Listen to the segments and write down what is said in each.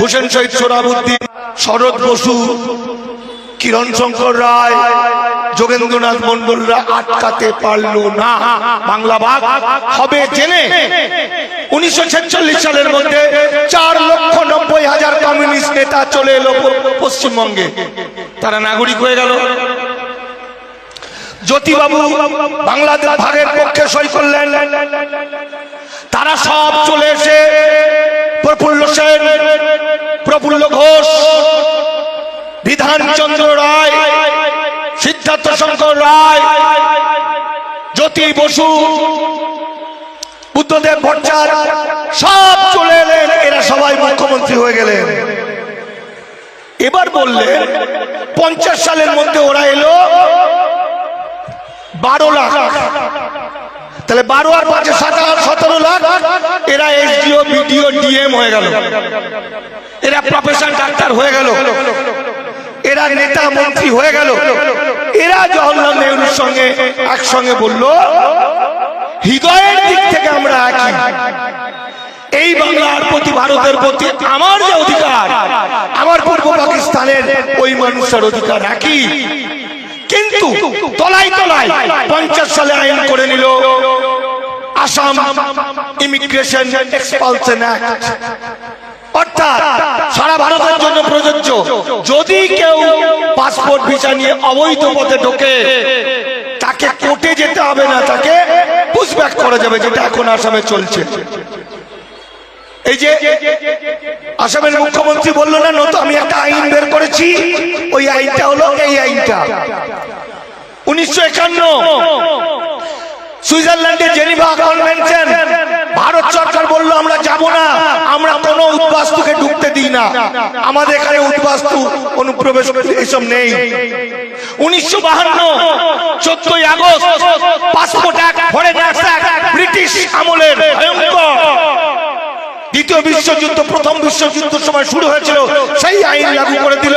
হুসেন শহীদ সোরাবুদ্দিন শরৎ বসু, কিরণ শঙ্কর রায়, যোগেন্দ্রনাথ মন্ডলরা আটকাতে পারল না। বাংলা ভাগ হবে জেনে উনিশশো ছেচল্লিশ সালের মধ্যে চার লক্ষ নব্বই হাজার কমিউনিস্ট নেতা চলে এলো পশ্চিমবঙ্গে। তারা নাগরিক হয়ে গেল। জ্যোতিবাবু বাংলাদেশ ভাগের পক্ষে সই করলেন। তারা সব চলে এসে প্রফুল্ল সেন, প্রফুল্ল ঘোষ বিধানচন্দ্র রায়, সিদ্ধার্থ শঙ্কর রায়, জ্যোতি বসু, বুদ্ধদেব ভট্টাচার্য, সব চলে এলেন। এরা সবাই মুখ্যমন্ত্রী হয়ে গেলেন। এবার বললেন, পঞ্চাশ সালের মধ্যে ওরা এলো বারো লাখ। তাহলে বারো আর পাঁচে সাতাশ সতেরো লাখ। এরা এসডিও, বিডিও, ডিএম হয়ে গেল। এরা প্রফেশন ডাক্তার হয়ে গেল। এরা নেতা, মন্ত্রী হয়ে গেল। এরা জওয়াহরলাল নেহরুর সঙ্গে একসঙ্গে বলল, হৃদয়ের দিক থেকে আমরা একই। এই বাংলার প্রতি ভারতের প্রতি আমার যে অধিকার, আমার পূর্ব পাকিস্তানের ওই মানুষের অধিকার একই। কিন্তু তলায় তলায় পঞ্চাশ সালে আইন করে নিল আসাম ইমিগ্রেশন এক্সপালশন অ্যাক্ট। অর্থাৎ সারা ভারতের জন্য প্রযোজ্য। যদি কেউ পাসপোর্ট ভিসা নিয়ে অবৈধ পথে ঢোকে, তাকে কোর্টে যেতে হবে না, তাকে পুষব্যাক করা যাবে, যেটা এখন আসামে চলছে। এই যে আসামের মুখ্যমন্ত্রী বলল না নতুন আমি একটা আইন বের করেছি, ওই আইনটা হলো এই আইনটা। উনিশশো একান্ন। সুইজারল্যান্ডের জেনিভা কনভেনশন ভারত সরকার বলল, আমরা যাব না। আমরা কোনো উদ্বাস্তুকে ঢুকতে দিই না। আমাদের এখানে উদ্বাস্তু অনুপ্রবেশ এসব নেই। উনিশশো বাহান্ন, চোদ্দই আগস্ট, পাসপোর্ট ব্রিটিশ আমলের ভয়ঙ্কর। দ্বিতীয় বিশ্বযুদ্ধ, প্রথম বিশ্বযুদ্ধের সময় শুরু হয়েছিল। সেই আইন লাগু করে দিল।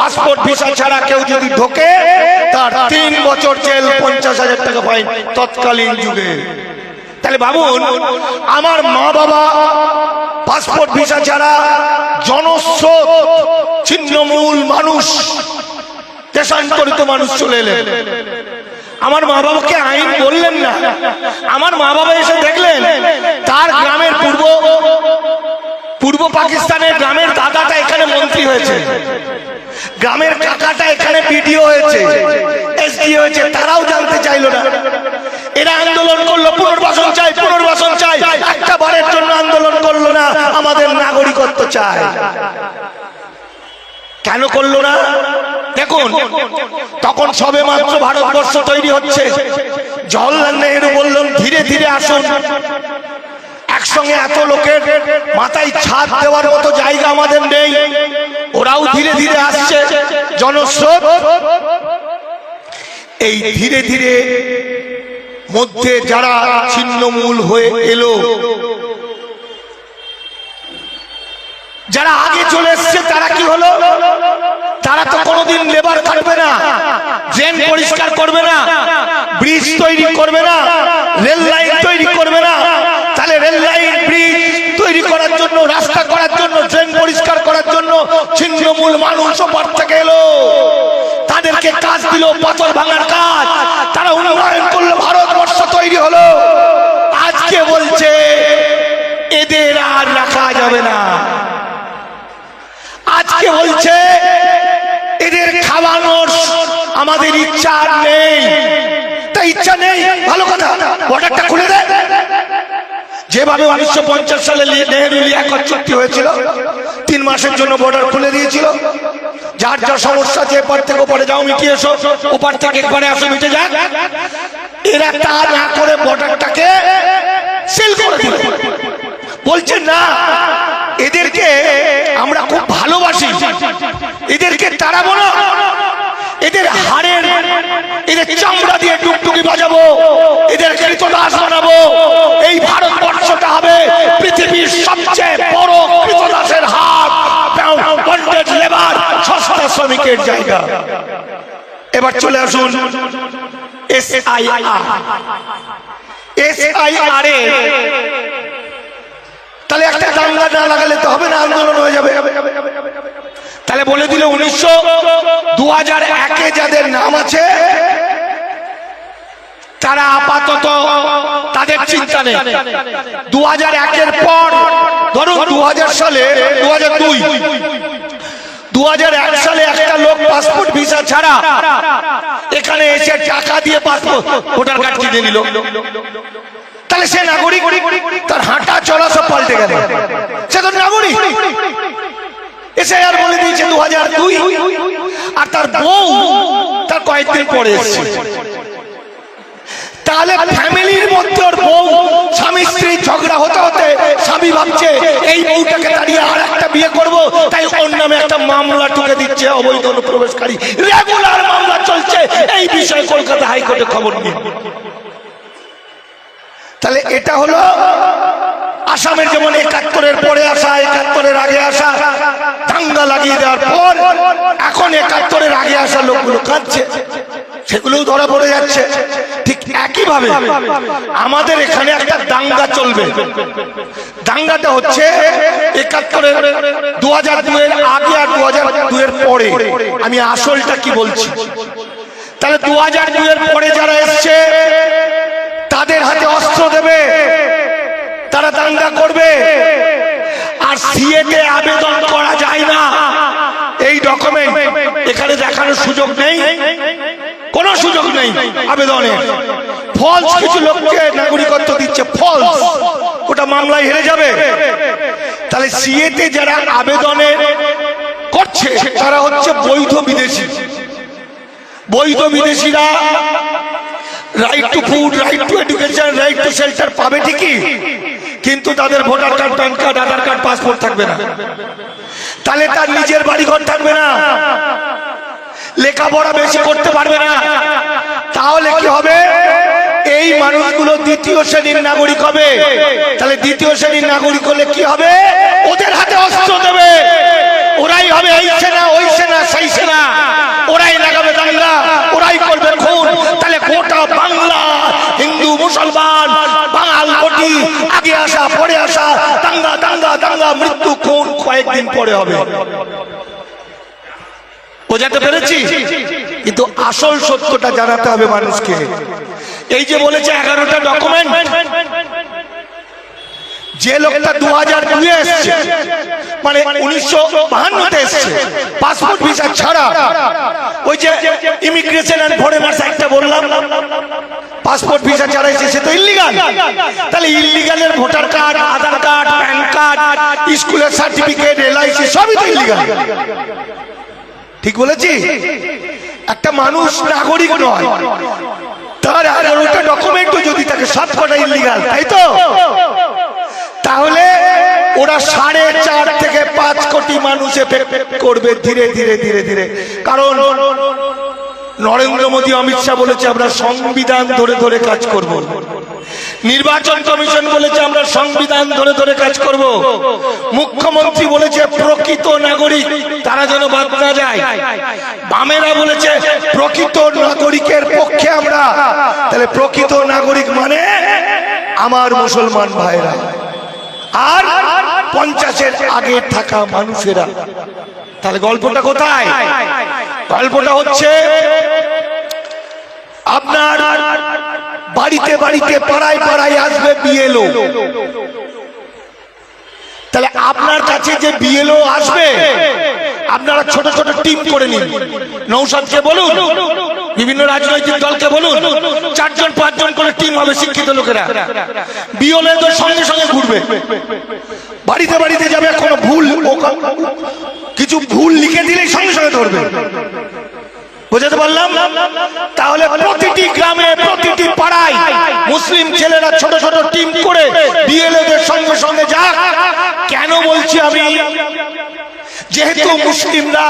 পাসপোর্ট ভিসা ছাড়া কেউ যদি ঢোকে তার তিন বছর জেল, পঞ্চাশ হাজার টাকা ফাইন তৎকালীন যুগে। তাহলে ভাবুন, আমার মা বাবা পাসপোর্ট ভিসা ছাড়া জনস্রোত, ছিন্নমূল মানুষ, দেশান্তরিত মানুষ চলে এলেন। আমার মা বাবাকে আইন বললেন না। আমার মা বাবা এসে দেখলেন, তার গ্রামের পূর্ব পূর্ব পাকিস্তানের গ্রামের দাদাটা এখানে মন্ত্রী হয়েছে। গ্রামের কাকাটা এখানে বিডিও হয়েছে। এসডি হয়েছে, তারাও জানতে চাইলো না। এরা আন্দোলন করল, পুনর্বাসন চাই পুনর্বাসন চাই একটা বারের জন্য আন্দোলন করল না, আমাদের নাগরিকত্ব চাই কেন করল না? দেখুন, তখন সবে মাত্র ভারতবর্ষ তৈরি হচ্ছে। জওয়াহরলাল নেহরু বললেন, ধীরে ধীরে আসুন। একসঙ্গে এত লোকের মাথায় ছাদ দেওয়ার মতো জায়গা আমাদের নেই। ওরাও ধীরে ধীরে আসছে। জনস্রোত। এই ধীরে ধীরে মধ্যে যারা ছিন্নমূল হয়ে এলো, যারা আগে চলে এসছে, তারা কি হলো? তারা তো কোনোদিন লেবার কাটবে না, ড্রেন পরিষ্কার করবে না, ব্রিজ তৈরি করবে না, রেল লাইন তৈরি তৈরি করার জন্য, রাস্তা করার জন্য ড্রেন পরিষ্কার করার জন্য ছিন্নমূল মানুষ ওপার থেকে এলো। তাদেরকে কাজ দিল পাথর ভাঙার কাজ। তারা উন্নয়ন করল, ভারতবর্ষ তৈরি হলো। আজকে বলছে, এদের আর রাখা যাবে না। আজকে বলছে, এদের খাওয়ানোর আমাদের ইচ্ছা নেই। তা ইচ্ছা নেই? ভালো কথা। বর্ডারটা খুলে দেয় যেভাবে উনিশশো পঞ্চাশ সালে নেহেরু লিয়াকত চুক্তি হয়েছিল, তিন মাসের জন্য বর্ডার খুলে দিয়েছিল। যার যা সমস্যা আছে এপার থেকে ওপারে যাও, মিটিয়ে এসো ওপার থেকে একবারে আসো, মিটে যাক। এরা তা না করে বর্ডারটাকে সিল করে দিল। বলছে, না, এদেরকে আমরা খুব ভালোবাসি। এদেরকে তাড়াবো না। এদের হাড়ের, এদের চামড়া দিয়ে টুকটুকি বাজাবো। এদের কৃতদাস বানাবো। জায়গা। এবার চলে আসুন S I S I R তাহলে একটা দাঙ্গা না লাগালে তো হবে না আন্দোলন হয়ে যাবে। বলে দিল উনিশশো দু হাজার একে যাদের নাম আছে তারা আপাতত তাদের চিন্তা নেই। দু হাজার একের পর ধরুন দু হাজার সালে দু হাজার দুই দু হাজার এক সালে একটা লোক পাসপোর্ট ভিসা ছাড়া এখানে এসে টাকা দিয়ে পাসপোর্ট ভোটার কার্ড কিনে নিল। তাহলে সে নাগরিক তার হাঁটা চলা সব পাল্টে গেল। সে তো নাগরিক। এসে আর বলে দিয়েছে দু হাজার দুই। আর তার বউ তার কয়েকদিন পরে এসছে। তাহলে ফ্যামিলির মধ্যে ওর বউ স্বামী স্ত্রী ঝগড়া হতে স্বামী ভাবছে, এই বউটাকে দাঁড়িয়ে আর একটা বিয়ে করব, তাই ওর নামে একটা মামলা ঠুকে দিচ্ছে, অবৈধ অনুপ্রবেশকারী। রেগুলার মামলা চলছে, এই বিষয়ে কলকাতা হাইকোর্টে খবর নিয়ে। তাহলে এটা হলো আসামের যেমন একাত্তরের পরে আসা, একাত্তরের আগে আসা, দাঙ্গা লাগিয়ে দেওয়ার পর এখন একাত্তরের আগে আসা লোকগুলো কাঁদছে, সেগুলোও ধরা পড়ে যাচ্ছে। ঠিক একই ভাবে আমাদের এখানে একটা দাঙ্গা চলবে। দাঙ্গাটা হচ্ছে একাত্তরের দু হাজার দুয়ের আগে আর দু হাজার দুয়ের পরে। আমি আসলটা কি বলছি? তাহলে দু হাজার দুয়ের পরে যারা এসছে, তাদের হাতে অস্ত্র দেবে, তারা দাঙ্গা করবে। আর সিএতে আবেদন করা যায় না। এই ডকুমেন্ট এখানে দেখানোর সুযোগ নেই। কোনো সুযোগ নেই আবেদনে ফলস কিছু লোককে নাগরিকত্ব দিচ্ছে ফলস ওটা মামলায় হেরে যাবে। তাহলে সিএতে যারা আবেদনে করছে, তারা হচ্ছে বৈধ বিদেশি। বৈধ বিদেশিরা right to food right to education right to shelter পাবে ঠিকই, কিন্তু তাদের voter card PAN card Aadhaar card passport থাকবে না। তাহলে তার নিজের বাড়ি ঘর থাকবে না। লেখাপড়া বেশি করতে পারবে না। তাহলে কি হবে? এই মানুষগুলো দ্বিতীয় শ্রেণির নাগরিক হবে। তাহলে দ্বিতীয় শ্রেণির নাগরিক হলে কি হবে? ওদের হাতে অস্ত্র দেবে। ওরাই হবে এই সেনা, ওই সেনা, সেই সেনা। ওরাই লাগাবে দাঙ্গা, ওরাই করবে খুন। তাহলে গোটা বাংলা, হিন্দু, মুসলমান, বাঙাল কোটি আগে আসা, পরে আসা, দাঙ্গা দাঙ্গা দাঙ্গা, মৃত্যু, খুন কয়েকদিন পরে হবে। বোঝাতে পেরেছি? কিন্তু আসল সত্যটা জানাতে হবে মানুষকে। এই যে বলেছে এগারোটা ডকুমেন্ট যে লোকটা দু হাজার দুয়ে এসছে মানে উনিশশো বাহান্নতে এসছে পাসপোর্ট ভিসা ছাড়া। ওই যে ইমিগ্রেশন অ্যান্ড ফরেনার্স একটা বললাম পাসপোর্ট ভিসা ছাড়া এসে সে তো ইল্লিগাল তাহলে ইল্লিগালের voter card Aadhaar card PAN card স্কুলের সার্টিফিকেট এলআইসি সবই তো ইল্লিগাল ঠিক বলেছি? একটা মানুষ নাগরিক নয়। তার এগারোটা ডকুমেন্টও যদি তাকে সাত কটা ইলিগাল তাই তো? তাহলে ওরা সাড়ে চার থেকে পাঁচ কোটি মানুষ করবে ধীরে ধীরে ধীরে ধীরে। কারণ নরেন্দ্র মোদী, অমিত শাহ বলেছে, আমরা সংবিধান ধরে ধরে কাজ করব। নির্বাচন কমিশন বলেছে, আমরা সংবিধান ধরে ধরে কাজ করব। মুখ্যমন্ত্রী বলেছে, প্রকৃত নাগরিক, তারা যেন বাদ না যায়। বামেরা বলেছে, প্রকৃত নাগরিকের পক্ষে আমরা। তাহলে প্রকৃত নাগরিক মানে আমার মুসলমান ভাইরা। আর পঞ্চাশের আগে থাকা মানুষেরা। তাহলে গল্পটা কোথায়? গল্পটা হচ্ছে আপনার বাড়িতে বাড়িতে পাড়ায় পাড়ায় আসবে বিএলও তাহলে আপনার কাছে যে বিএলও আসবে, আপনারা ছোট ছোট টিম করে নিন। নৌসাদকে বলুন, বিভিন্ন রাজনৈতিক দলকে বলুন, চারজন পাঁচজন করে টিম হবে শিক্ষিত লোকেরা। বিএলওদের সঙ্গে সঙ্গে ঘুরবে। বাড়িতে বাড়িতে যাবে, কোনো ভুল কিছু ভুল লিখে দিলে সঙ্গে সঙ্গে ধরবে। বুঝাতে পারলাম? তাহলে প্রতিটি গ্রামে, প্রতিটি পাড়ায় মুসলিম ছেলেরা ছোট ছোট টিম করে বিএলএদের সঙ্গে সঙ্গে যাক। কেন বলছি আমি? যেহেতু মুসলিমরা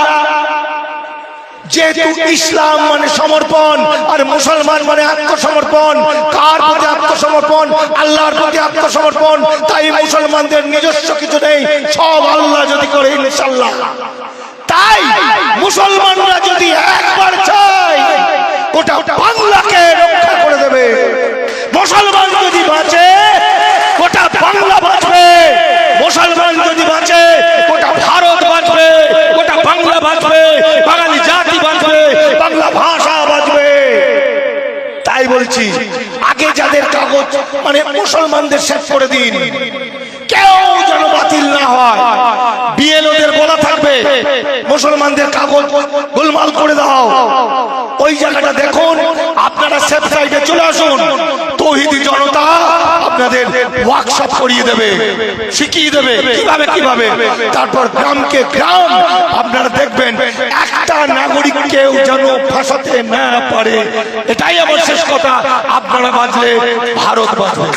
যেহেতু ইসলাম মানে সমর্পণ আর মুসলমান মানে আত্মসমর্পণ কার প্রতি আত্মসমর্পণ? আল্লাহর প্রতি আত্মসমর্পণ? তাই মুসলমানদের নিজস্ব কিছু নেই সব আল্লাহ যদি করে ইনশাল্লাহ তাই মুসলমানরা যদি একবার চায় গোটা বাংলাকে রক্ষা করে দেবে। মুসলমান যদি বাঁচে গোটা বাংলা বাঁচবে মুসলমান যদি বাঁচে গোটা ভারত বাঁচবে গোটা বাংলা বাঁচবে মানে মুসলমানদের শেষ করে দিন। কেউ যেন বাতিল না হয়। বিএলওদের বলা থাকবে, মুসলমানদের কাগজ গোলমাল করে দাও। ওই জায়গাটা দেখুন, আপনারা সেফ সাইডে চলে আসুন। তৌহিদি জনতা আপনাদের ওয়ার্কশপ করিয়ে দেবে, শিখিয়ে দেবে, কীভাবে কীভাবে। তারপর গ্রামকে গ্রাম আপনারা দেখবেন, একটা নাগরিক কেউ যেন ফাঁসাতে না পারে। এটাই আমার শেষ কথা। আপনারা বাঁচলে, ভারত বাঁচবে।